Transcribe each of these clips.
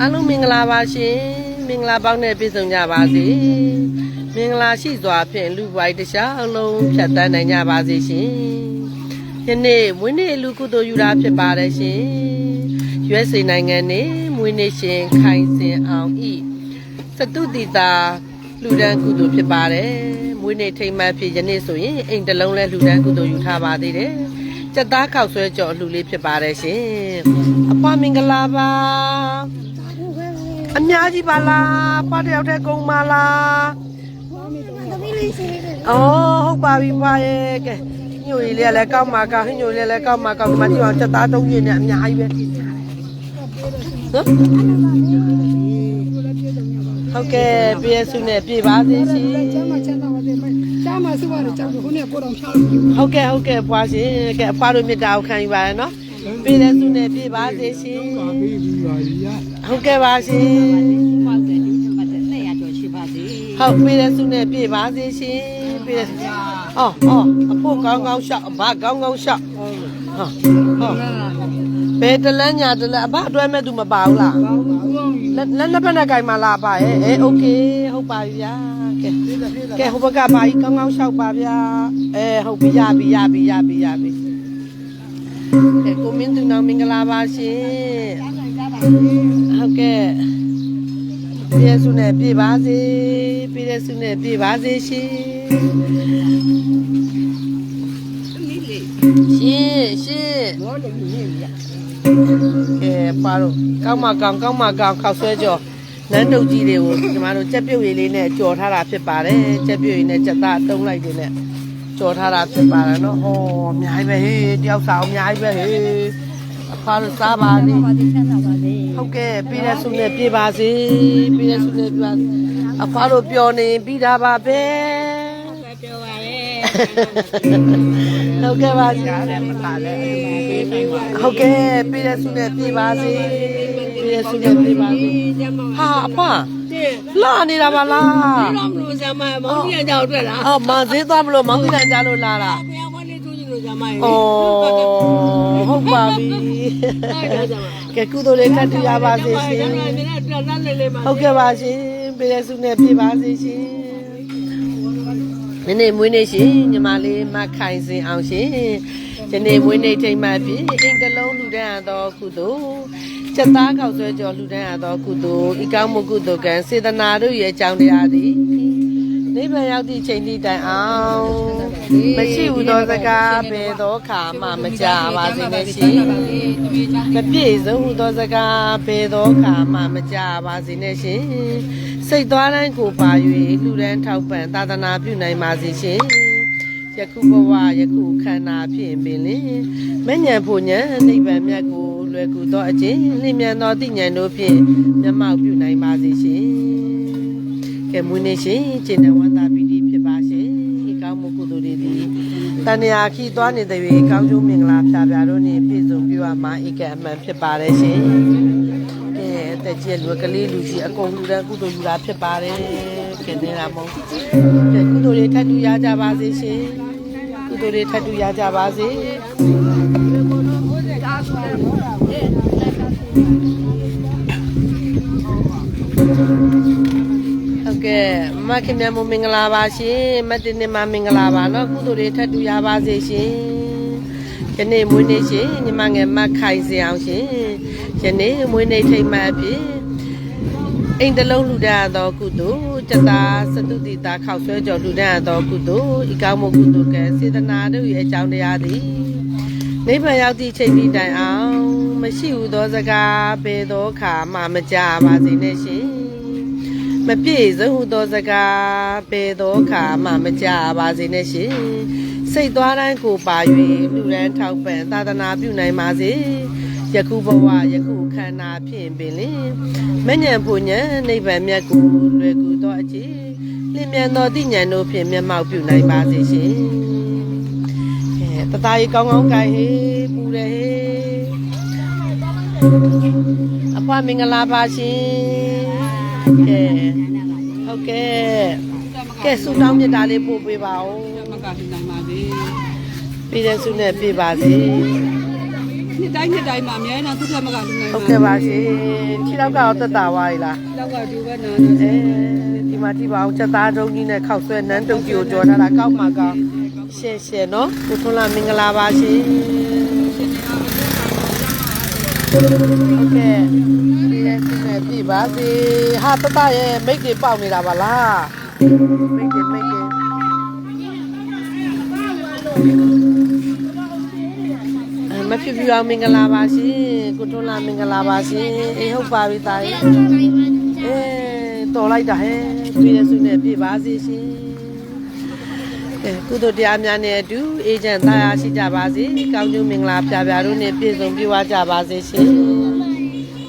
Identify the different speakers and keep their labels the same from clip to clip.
Speaker 1: အားလုံးမင်္ဂလာပါရှင်မင်္ဂလာပေါင်းနဲ့ပြည့်စုံကြပါစေမင်္ဂလာရှိစွာဖြင့်လူပွိုင်းတစ်ခြားအလုံးဖြတ်တန်းနိုင်ကြပါစေရှင်ယနေ့မွေးနေ့လူကုသိုလ်ယူတာဖြစ်ပါတယ်ရှင်ရွေးစိန်နိုင်ငံနေမွေးနေ့ရှင်ခိုင်စင်အောင်ဤစတုတိတာလူဒန်းကုသိုလ်ဖြစ်ပါတယ်မွေးနေ့ထိမ်းမှတ်ဖြစ်ယနေ့ဆိုရင်အိမ်တစ်လုံးလဲလူဒန်းကုသိုလ်ယူထားပါသေးတယ် စက်သားခောက်ဆွဲကြော်အလှူလေးဖြစ်ပါတယ်ရှင်အဖွားမင်္ဂလာပါအများကြီးပါလားဖွားတယောက်တည်းကုန်ပါလား
Speaker 2: သမီးလေးစီလေးတွေ
Speaker 1: အော်ဟုတ်ပါပြီဖွားရဲ့ကဲညိုရီလေးကလည်းကောက်မှာကောက်ဟင်းညိုရီလေးလည်းကောက်မှာကောက်ဒီမှာကြည့်အောင်စက်သားသုံးရင်းနဲ့အများကြီးပဲနော်ဟုတ်ကဲ့ပြည့်စုနဲ့ပြည့်ပါစေရှင်
Speaker 2: ကျမ်းမှာချမ်းသာပါစေမကျမ်းမှာစုပါတယ်ကျောင်းကိုနဲ့ကိုတော်ဖြောင်းလို့
Speaker 1: ဟုတ်ကဲ့ဟုတ်ကဲ့ဖွားရှင်ကဲအဖွားတို့မြတ်တာကိုခံယူပါရနော်ပြည့်တဲ့စုနဲ့ပြည့်ပါစေရှင်ဟုတ်ကဲ့ပါရှင်
Speaker 3: ဟုတ်တယ်ဒီမှာတဲ့လက်ရကျော်ရှိပါသေး
Speaker 1: ဟုတ်ပြည့်တဲ့စုနဲ့ပြည့်ပါစေရှင်ပြည့်တဲ့အော်အော်အဖို့ကောင်းကောင်းရှောက်အဘကောင်းကောင်းရှောက်ဟုတ်ဟုတ်ဘယ်တလန်းညာတလန်းအဘအတွဲမဲ့သူမပါဘူးလားလက်လက်လက်ဖက်နဲ့ကြိုင်မလားအဘရဲ့အဲโอเคဟုတ်ပါပြီဗျာ ကဲကဲဟိုဘက်ကပါကြီးကောင်းကောင်းရှောက်ပါဗျာအဲဟုတ်ပြီရပြီရပြီရပြီရပြီကဲကိုမင်းသူနောင်မင်္ဂလာပါရှင်ဟုတ်ကဲ့ပြည့်စုံနဲ့ပြည့်ပါစေပြည့်စုံနဲ့ပြည့်ပါစေရှင်ရှင်ရှင်ကဲပါတော့ကောင်းမကောင်းကောင်းမကောင်းခောက်ဆွဲကြော် နန်းတုတ်ကြီးတွေကိုညီမတို့ကြက်ပြုတ်ရည်လေးနဲ့ကြော်ထားတာဖြစ်ပါတယ်ကြက်ပြုတ်ရည်နဲ့ကြက်သားတုံးလိုက်တယ်နဲ့ကြော်ထားတာဖြစ်ပါတယ်နော်ဟောအများကြီးပဲဟေးတယောက်စာအများကြီးပဲဟေးအဖားတို့စားပါလိမ့်
Speaker 3: ပါသေးချမ်းသာပါသေး
Speaker 1: ဟုတ်ကဲ့ပြည်တဲ့ဆုနဲ့ပြေပါစေပြည်တဲ့ဆုနဲ့ပြေပါစေအဖွားတို့ပြောနေပြီးတာပါပဲ
Speaker 3: ပြောပါလေ
Speaker 1: ဟုတ်ကဲ့ပါရှင်ဟုတ်ကဲ့ပြည်တဲ့ဆုနဲ့ပြေပါစေပြည်တဲ့ဆုနဲ့ပြေပါစေဟာအဖွားလာနေတာပါလား
Speaker 3: တော့မလို့ဇမမောင်ကြီးကြောက်တွေ့လား
Speaker 1: အော်မန်သေးသွားမလို့မောင်ကြီးတန်ကြလို့လာလား
Speaker 3: ဘုရားဝလေးသူကြီးလို့ဇမရေ
Speaker 1: ဩဟုတ်ပါပြီကဲကုသိုလ်လေးကတ်တူရပါစေရှင်
Speaker 3: ဒီနေ့တော့လမ်းလေးလေးမှာ
Speaker 1: ဟုတ်ကဲ့ပါရှင်ပြည်တဲ့ဆုနဲ့ပြေပါစေရှင် ဒီနေ့မွေးနေ့ရှင်ညီမလေးမခိုင်စင်အောင်ရှင်ဒီနေ့မွေးနေ့ထိမ်းမှတ်ပြီးအိမ်တစ်လုံးလူတန်းရသောကုသိုလ်စက်သားခောက်ဆွဲကြော်လူတန်းရသောကုသိုလ်ဤကောင်းမှုကုသိုလ်ကံစေတနာတို့ရဲ့အကြောင်းတရားသည်နိဗ္ဗာန်ရောက်သည့်ချိန်ထိတိုင်အောင် မရှိဘူးသောစကားဘယ်သောခါမှမကြပါစေနဲ့ရှင်မပြည့်စုံဟူသောစကားဘယ်သောခါမှမကြပါစေနဲ့ရှင်စိတ်သွားတိုင်းကိုပါ၍လူရန်ထောက်ပံ့သာသနာပြုနိုင်ပါစေရှင်ယခုဘဝယခုခန္ဓာဖြင့်ပင်လင်မဉ္ဇဉ်ဖို့ဉဏ်နိဗ္ဗာန်မြတ်ကိုလွယ်ကူသောအခြင်းလင်းမြန်သောတိဉဏ်တို့ဖြင့်မျက်မှောက်ပြုနိုင်ပါစေရှင်ကဲမွေးနေ့ရှင်ခြေနဝန္တာပီတိ တဏှာခီသွားနေတဲ့၍ကောင်းကျိုးမင်္ဂလာဖြာဖြာတို့နှင့်ပြည့်စုံပြည့်ဝမှာဧကအမှန်ဖြစ်ပါတယ်ရှင်ကဲအသက်ကြီးလူကလေးလူကြီးအကုန်လူတန်းကုသိုလ်ယူတာဖြစ်ပါတယ်ကဲနေတာမဟုတ်ကဲကုသိုလ်တွေထပ်တူရကြပါစေရှင်ကုသိုလ်တွေထပ်တူရကြပါစေ ကဲမခင်မြတ်မင်္ဂလာပါရှင်မတင်နေမှာမင်္ဂလာပါနော်ကုသိုလ်တွေထပ်တူရပါစေရှင်ယနေ့မွေးနေ့ရှင်ညီမငယ်မခိုင်စင်အောင်ရှင်ယနေ့မွေးနေ့ထိတ်မှအဖြစ်အိမ်တလုံးလူဒန်းသောကုသိုလ်တတာသတုတိတာခောက်ဆွဲကြော်လူဒန်းသောကုသိုလ်ဤကောင်းမှုကုသိုလ်ကစေတနာတို့၏အကြောင်းတရားသည်နိဗ္ဗာန်ရောက်သည့်ချိန်ဒီတိုင်အောင် မရှိဟုသောစကားပေသောခါမှမကြပါစေနဲ့ရှင် မပြည့်စုံဟူသောစကားပေသောခါမှမကြပါစေနဲ့ရှင်စိတ်သွားတိုင်းကိုပါ၍လူရန်ထောက်ပံ့သာသနာပြုနိုင်ပါစေယခုဘဝယခုခန္ဓာဖြင့်ပင်လင်မဉ္ဇဉ်ဖို့ဉဏ်နိဗ္ဗာန်မြတ်ကိုလွယ်ကူသောအခြင်းလင်းမြန်သောတိဉဏ်တို့ဖြင့်မျက်မှောက်ပြုနိုင်ပါစေရှင်ကဲတသားကြီးကောင်းကောင်းကြိုင်ဟေးပူတယ်ဟေးအဖွားမင်္ဂလာပါရှင် ကဲဟုတ်ကဲ့ကဲဆူတောင်းမြတ်တာလေးပို့ပေးပါဦး
Speaker 3: မကနိုင်ပါသေး
Speaker 1: ပြည်တဲ့ဆုနဲ့ပြပါစေ
Speaker 2: နှစ်တိုင်းနှစ်တိုင်းမှာအများအားသူ့ထက်မကလူနိုင်
Speaker 1: ဟုတ်ကဲ့ပါရှင်ခြေတော့ကတော့တက်တာသွားပြီလား
Speaker 2: လောက်ကဒီဘက်နာ
Speaker 1: အဲဒီမှာကြည့်ပါအောင်ချက်သားတုံးကြီးနဲ့ခောက်ဆွဲနန်းတုပ်ကြီးကိုကြော်ထားတာကောက်မှာကောက်ရှယ်ရှယ်နော်ကိုထွန်းလာမင်္ဂလာပါရှင်ဟုတ် ကဲ့ဒီရဲ့ဒီနဲ့ပြပါစေဟာတတရဲ့မိတ်တွေပေါက်နေတာပါလားမိတ်တွေမိတ်တွေအဲမဖြစ်ပြအောင်မင်္ဂလာပါရှင်ကိုထွန်းလာမင်္ဂလာပါရှင်အေးဟုတ်ပါပြီတာရဲ့အေးတော်လိုက်တာဟဲ့တွေ့ရစုနဲ့ပြပါစေရှင် ကဲကုသိုလ်တရားများနဲ့အတူအေဂျင့်သားရရှိကြပါစေကောင်းကျိုးမင်္ဂလာပြပြတို့နဲ့ပြည့်စုံပြည့်ဝကြပါစေရှင်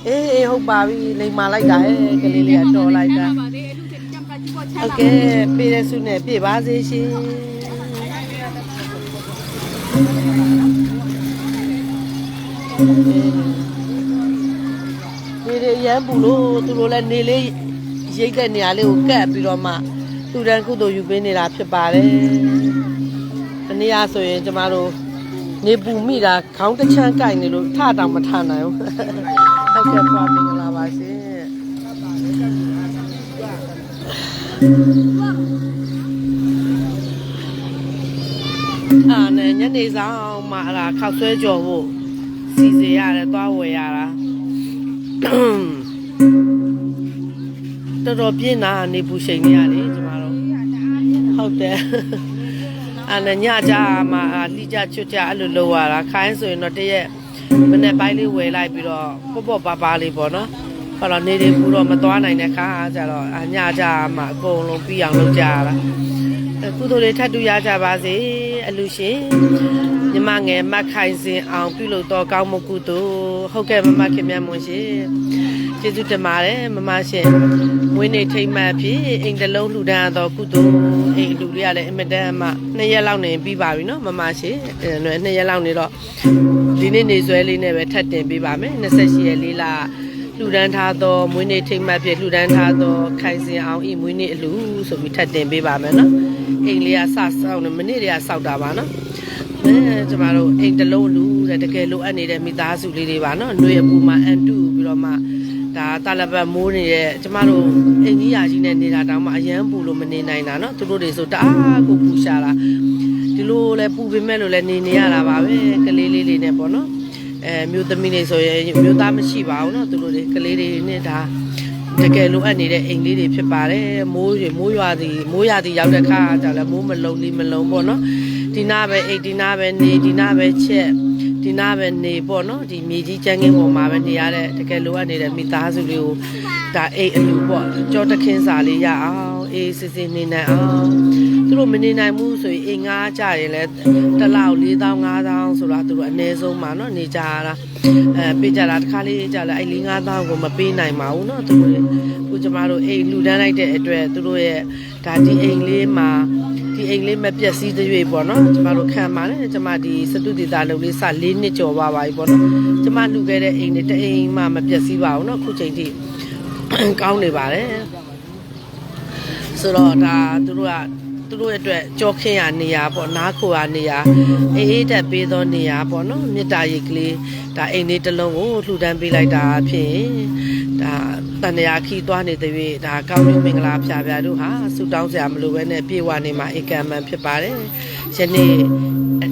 Speaker 1: အေးအေးဟုတ်ပါပြီလိမ်မာလိုက်တာဟဲ့ကလေးလေးကတော်လိုက်တာ
Speaker 2: ပါလေအဲ့လိုကြံပါကြည့်ပေါ်ချ
Speaker 1: ဟုတ်ကဲ့ပြည့်တဲ့စုနဲ့ပြည့်ပါစေရှင်ဒီရရမ်းပူလို့သူတို့လည်းနေလေးရိတ်တဲ့နေရာလေးကိုကတ်ပြီးတော့မှ သူတန်းကုသိုလ်ယူပေးနေတာဖြစ်ပါတယ်။ဒီနေ့အားဆိုရင်ကျမတို့နေပူမိတာခေါင်းတစ်ချမ်းကိုက်နေလို့ထတောင်မထနိုင်ဘူး။ဟုတ်ကဲ့ဖွာမင်္ဂလာပါရှင်။အာနဲ့ညနေဆောင်မှအလားခောက်ဆွဲကြော်ဖို့စီစဉ်ရတယ်သွားဝယ်ရတာ။တော်တော်ပြင်းတာနေပူချိန်နေရလေကျမတို့ ဟုတ်တယ်အဲ့နဲ့ညကြမှာလှိကြချွတ်ကြအဲ့လိုလုပ်ရတာခိုင်းဆိုရင်တော့တရက်မနေ့ပိုင်းလေးဝယ်လိုက်ပြီးတော့ပေါ့ပေါ့ပါပါလေးပေါ့နော်ဟောတော့နေတွေဘူးတော့မသွားနိုင်တဲ့ခါကျတော့အညကြမှာအကုန်လုံးပြီးအောင်လုပ်ကြရတာအဲကုသိုလ်တွေထပ်တူရကြပါစေအလူရှင်ညီမငယ်မတ်ခိုင်စင်အောင်ပြုလုပ်တော့ကောင်းမှုကုသိုလ်ဟုတ်ကဲ့မမခင်မြတ်မွန်ရှင် ကျေးဇူးတင်ပါတယ်မမရှင်ဝင်းနေထိမ့်မှတ်ဖြစ်အိမ်တစ်လုံးလှူဒန်းရတော့ကုသိုလ်အိမ်လူလေးရလည်းအင်မတန်မှနှစ်ရက်လောက်နေပြီးပါပြီနော်မမရှင်အဲနှစ်ရက်လောက်နေတော့ဒီနေ့နေဆွဲလေးနဲ့ပဲထပ်တင်ပေးပါမယ်28ရက်လေးလားလှူဒန်းထားသောမွေးနေ့ထိမ့်မှတ်ဖြစ်လှူဒန်းထားသောခိုင်စင်အောင်ဤမွေးနေ့အလူဆိုပြီးထပ်တင်ပေးပါမယ်နော်အိမ်လေးကစဆောက်နေမနေ့တည်းကစောက်တာပါနော်အဲကျမတို့အိမ်တစ်လုံးလူတဲ့တကယ်လိုအပ်နေတဲ့မိသားစုလေးတွေပါနော်ຫນွေအပူမှာအန်တူပြီးတော့မှ ဒါတာလပတ်မိုးနေတဲ့ကျမတို့အိမ်ကြီးယာကြီးနဲ့နေတာတောင်မှအရန်ပူလို့မနေနိုင်တာเนาะသူတို့တွေဆိုတအားကိုပူရှာတာဒီလိုလဲပူပေမဲ့လို့လဲနေနေရတာပါပဲကလေးလေးလေးနဲ့ပေါ့နော်အဲမျိုးသမီးတွေဆိုရင်မျိုးသားမရှိပါဘူးเนาะသူတို့တွေကလေးလေးနဲ့ဒါတကယ်လိုအပ်နေတဲ့အိမ်လေးတွေဖြစ်ပါတယ်မိုးတွေမိုးရွာသည်မိုးရွာသည်ရောက်တဲ့ခါကျတော့မိုးမလုံလီမလုံပေါ့နော်ဒီနာပဲအိမ်ဒီနာပဲနေဒီနာပဲချက် ဒီနာပဲနေပေါ့နော်ဒီမြေကြီးချမ်းကင်းပေါ်မှာပဲနေရတဲ့တကယ်လိုအပ်နေတဲ့မိသားစုလေးကိုဒါအိမ်အလူပေါ့ကြောတခင်းစာလေးရအောင်အေးစစ်စစ်နေနိုင်အောင်သူတို့မနေနိုင်ဘူးဆိုရင်အိမ်ငားကြရင်လဲတစ်လောက်၄000 5000ဆိုတော့သူတို့အနည်းဆုံးပါနော်နေကြရတာအဲပေးကြတာတစ်ခါလေးကြလဲအဲ့၄5000ကိုမပေးနိုင်ပါဘူးနော်သူတို့ခုကျမတို့အိမ်လူတန်းလိုက်တဲ့အတွက်သူတို့ရဲ့ဒါဒီအိမ်လေးမှာ ဒီအိမ်လေးမပြက်စီးတဲ့၍ပေါ့နော်ကျမတို့ခံပါတယ်ကျမဒီစတုဒီတာလုပ်လေးစ၄နှစ်ကျော်ပါပါပြီပေါ့နော်ကျမလူခဲ့တဲ့အိမ်တွေတအိမ်မှမပြက်စီးပါဘူးနော်ခုချိန်ထိကောင်းနေပါတယ်ဆိုတော့ဒါသူတို့ကသူတို့ရဲ့အတွက်ကြောခင်းရနေရပေါ့နားခိုရနေရအေးအေးတက်ပေးသောနေရပေါ့နော်မေတ္တာရိတ်ကလေးဒါအိမ်လေးတစ်လုံးကိုလှူဒန်းပေးလိုက်တာဖြစ် ဒါတန်ရာခီသွားနေတဲ့၍ဒါကောင်းကျိုးမင်္ဂလာဖျာဖျာတို့ဟာဆူတောင်းစရာမလိုဘဲနဲ့ပြေဝနေမှာဧကံမှန်ဖြစ်ပါတယ်ယနေ့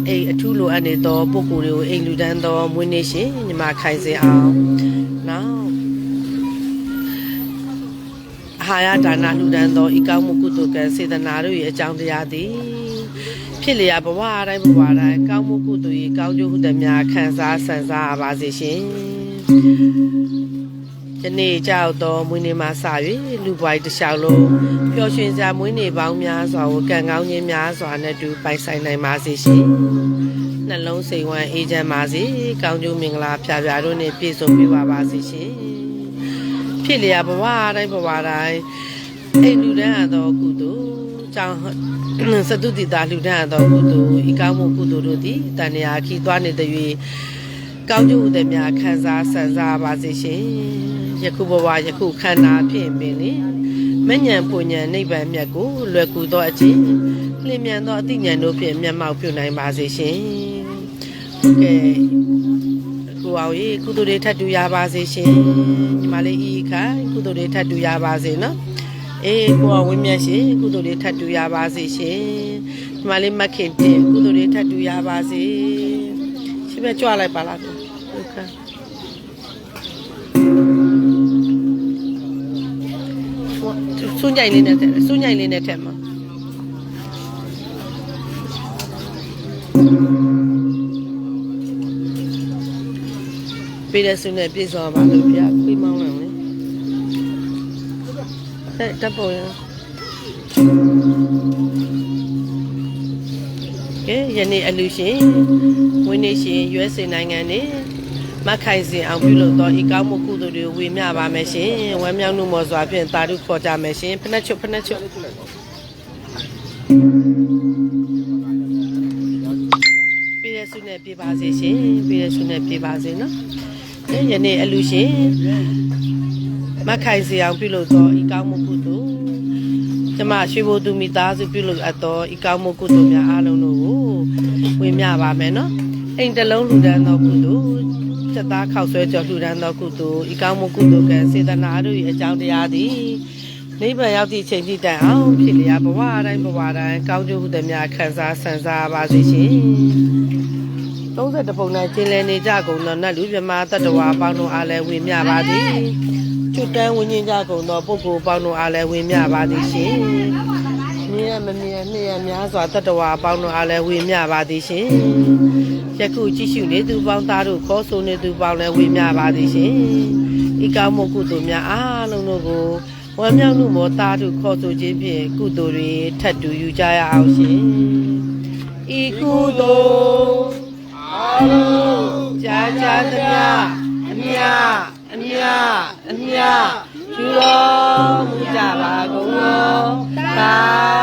Speaker 1: အိမ်အထူးလိုအပ်နေသောပုဂ္ဂိုလ်တွေကိုအိမ်လူဒန်းသောမွေးနေ့ရှင်ညီမခိုင်စင်အောင်နော်အာဟာရဒါနလှူဒန်းသောဤကောင်းမှုကုသိုလ်ကံစေတနာတို့၏အကြောင်းတရားသည်ဖြစ်လျာဘဝအတိုင်းဘဝတိုင်းကောင်းမှုကုသိုလ်၏ကောင်းကျိုးဟုသည်များခံစားဆန်စားပါစေရှင် ယနေ့ကြောက်သောမွေးနေ့မှစ၍လူပွိုင်းတစ်လျှောက်လုံးပျော်ရွှင်စွာမွေးနေ့ပေါင်းများစွာကိုကံကောင်းခြင်းများစွာနဲ့တူပိုင်ဆိုင်နိုင်ပါစေရှင်နှလုံးစိမ်ဝမ်းအေးချမ်းပါစေကောင်းကျိုးမင်္ဂလာဖြာဖြာတို့နှင့်ပြည့်စုံပြပါပါစေရှင်ဖြစ်လျာဘဝတိုင်းဘဝတိုင်းအိမ်လူတန်းရသောကုသိုလ်ကြောင့်စတုတိတာလူတန်းရသောကုသိုလ်ဤကောင်းမှုကုသိုလ်တို့သည်တဏှာခီသွားနေသည်၍ကောင်းကျိုးဥဒည်းများခံစားဆန်စားပါစေရှင် ယခုဘဝယခုခန္ဓာဖြင့်ပင်လေမဉ္ဇဉ်ပူဉ္ဇဉ်နိဗ္ဗာန်မြတ်ကိုလွယ်ကူသောအခြင်းလျင်မြန်သောအသိဉာဏ်တို့ဖြင့်မျက်မှောက်ပြုနိုင်ပါစေရှင်ဟုတ်ကဲ့ကိုအောင်ရေကုသိုလ်တွေထပ်တူရပါစေရှင်ညီမလေးဤခိုင်ကုသိုလ်တွေထပ်တူရပါစေနော်အေးကိုအောင်ဝင်းမြတ်ရှင်ကုသိုလ်တွေထပ်တူရပါစေရှင်ညီမလေးမခင်တင်ကုသိုလ်တွေထပ်တူရပါစေရှင်ပဲကြွလိုက်ပါလားဟုတ်ကဲ့ စွန့်ကြိုင်လေးနဲ့ထက်စွန့်ကြိုင်လေးနဲ့ထက်မှာပေးတဲ့ဆုနဲ့ပြည့်စုံပါလို့ပြခွေးမောင်းလာလေအဲတပ်ပေါ်ရကဲယနေ့အလူရှင်ဝင်းနေရှင် USA နိုင်ငံနေ မခိုင်စင်အောင်ပြုလုပ်သောဤကောင်းမှုကုသိုလ်တွေဝေမျှပါမယ်ရှင်ဝမ်းမြောက်မှုမော်စွာဖြင့်တာဓုခေါ်ကြမယ်ရှင်ဖနှက်ချွတ်ဖနှက်ချွတ်ပြည့်တဲ့ဆုနဲ့ပြပါစေရှင်ပြည့်တဲ့ဆုနဲ့ပြပါစေနော်ယနေ့အလူရှင်မခိုင်စီအောင်ပြုလုပ်သောဤကောင်းမှုကုသိုလ်ကျမရွှေဘိုသူမိသားစုပြုလုပ်အပ်သောဤကောင်းမှုကုသိုလ်များအားလုံးတို့ကိုဝေမျှပါမယ်နော်အိမ်တစ်လုံးလှူဒန်းသောကုသိုလ် စက်သားခောက်ဆွဲကြော်လှူဒန်းသောကုသိုလ်ဤကောင်းမှုကုသိုလ်ကံစေတနာတို့၏အကြောင်းတရားသည်နိဗ္ဗာန်ရောက်သည့်ချိန်ထိတိုင်အောင်ဖြစ်လျာဘဝတိုင်းဘဝတိုင်းကောင်းကျိုးဟုသည်များခံစားဆန်စားပါစေရှင်30ပုံနဲ့ကျင်းလည်နေကြကုန်သောနတ်လူမြမတတ္တဝါပေါင်းတို့အားလည်းဝင်မြပါသည်ကျွတ်တန်းဝิญဉ်ကြကုန်သောပုဂ္ဂိုလ်ပေါင်းတို့အားလည်းဝင်မြပါသည်ရှင် မြင်ရမမြင်နှစ်ရများစွာတတ္တဝါပေါင်းတို့အားလည်းဝင်မြပါသည်ရှင်ယခုကြည့်ရှုနေသူပေါင်းသားတို့ခေါ်ဆိုနေသူပေါင်းလည်းဝင်မြပါသည်ရှင်ဤကောင်းမှုကုသိုလ်များအားလုံးတို့ကိုဝမ်းမြောက်မှုမောသားတို့ခေါ်ဆိုခြင်းဖြင့်ကုသိုလ်တွေထပ်တူယူကြရအောင်ရှင်ဤကုသိုလ်အားလုံးကြာကြာသမျှအမြအမြအမြယူတော်မူကြပါကုန်လောသာဓု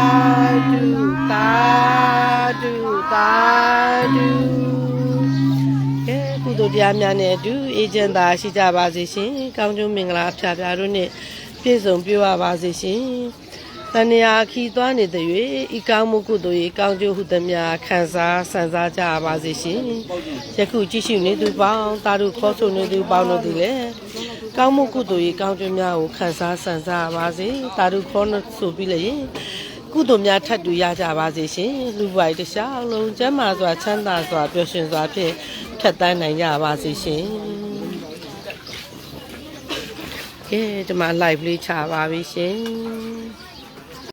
Speaker 1: သာဓုကဲကုသိုလ်တရားများနဲ့အတူအေဂျင့်သာရှိကြပါစေရှင်ကောင်းကျိုးမင်္ဂလာဖျားဖျားတို့နဲ့ပြည့်စုံပြည့်ဝပါစေရှင်တဏှာခီသွားနေတဲ့၍ဤကောင်းမှုကုသိုလ်၏ကောင်းကျိုးဟုသည်များခံစားဆန်စားကြပါစေရှင်ယခုကြည့်ရှုနေသူပေါင်းတာတို့ခေါ်ဆိုနေသူပေါင်းတို့သည်လည်းကောင်းမှုကုသိုလ်၏ကောင်းကျိုးများကိုခံစားဆန်စားပါစေတာတို့ခေါ်ဆိုပြီးလည်း ကုသိုလ်များထပ်တူရကြပါစေရှင်လူပွားတစ်ခြားလုံးကျမ်းမာစွာချမ်းသာစွာပျော်ရွှင်စွာဖြင့်ဖြတ်တန်းနိုင်ကြပါစေရှင်ကဲဒီမှာ live လေးချပါပြီရှင်